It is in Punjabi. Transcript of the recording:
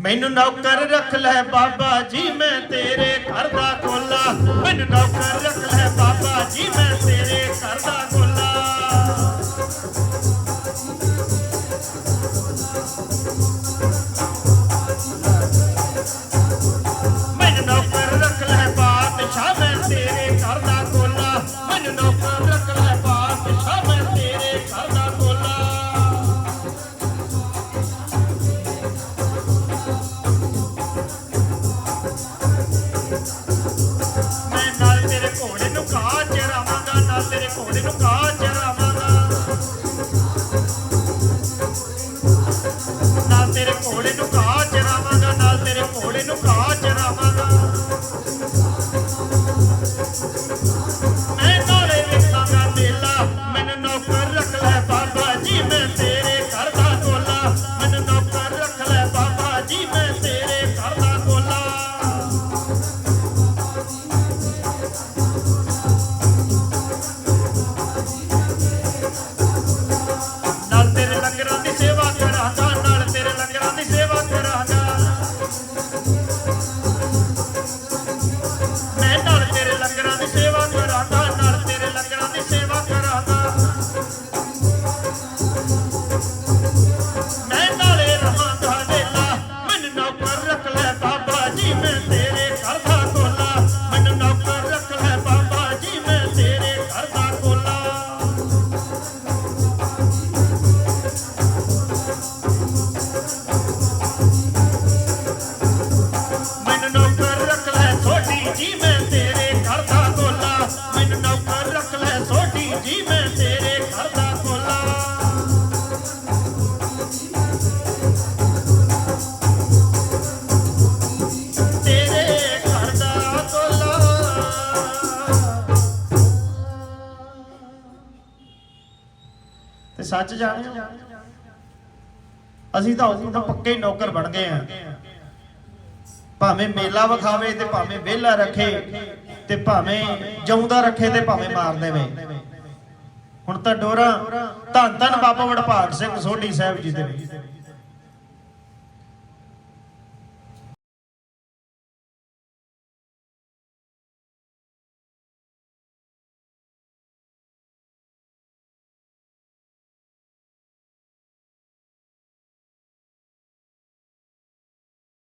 ਮੈਨੂੰ ਨੌਕਰ ਰੱਖ ਲੈ ਬਾਬਾ ਜੀ, ਮੈਂ ਤੇਰੇ ਘਰ ਦਾ ਕੋਲਾ। ਮੈਨੂੰ ਨੌਕਰ ਰੱਖ ਲੈ ਬਾਬਾ ਜੀ, ਮੈਂ ਤੇਰੇ ਘਰ ਦਾ ਕੋਲਾ। ਮੈਨੂੰ ਨੌਕਰ ਰੱਖ ਲੈ ਬਾਦਸ਼ਾਹ, ਮੈਂ ਤੇਰੇ ਘਰ ਦਾ ਕੋਲਾ। ਮੈਨੂੰ ਨੌਕਰ ਰੱਖ ਮੈਂ ਨਾਲ ਤੇਰੇ ਘੋੜੇ ਨੂੰ ਘਾਹ ਚਰਾਵਾਂਗਾ ਨਾਲ ਤੇਰੇ ਘੋੜੇ ਨੂੰ ਘਾਹ ਚਰਾਵਾਂਗਾ ਨਾਲ ਤੇਰੇ ਘੋੜੇ ਨੂੰ ਘਾਹ ਤੇ ਸੱਚ ਜਾਣਿਓ ਅਸੀਂ ਤਾਂ ਉਦੋਂ ਤਾਂ ਪੱਕੇ ਨੌਕਰ ਬਣ ਗਏ ਆ ਭਾਵੇਂ ਮੇਲਾ ਵਿਖਾਵੇ ਤੇ ਭਾਵੇਂ ਵਿਹਲਾ ਰੱਖੇ ਤੇ ਭਾਵੇਂ ਜਾਉਂਦਾ ਰੱਖੇ ਤੇ ਭਾਵੇਂ ਮਾਰ ਦੇਵੇ। ਹੁਣ ਤਾਂ ਡੋਰਾ ਧੰਨ ਧੰਨ ਬਾਬਾ ਵਡਭਾਗ ਸਿੰਘ ਸੋਢੀ ਸਾਹਿਬ ਜੀ ਦੇ।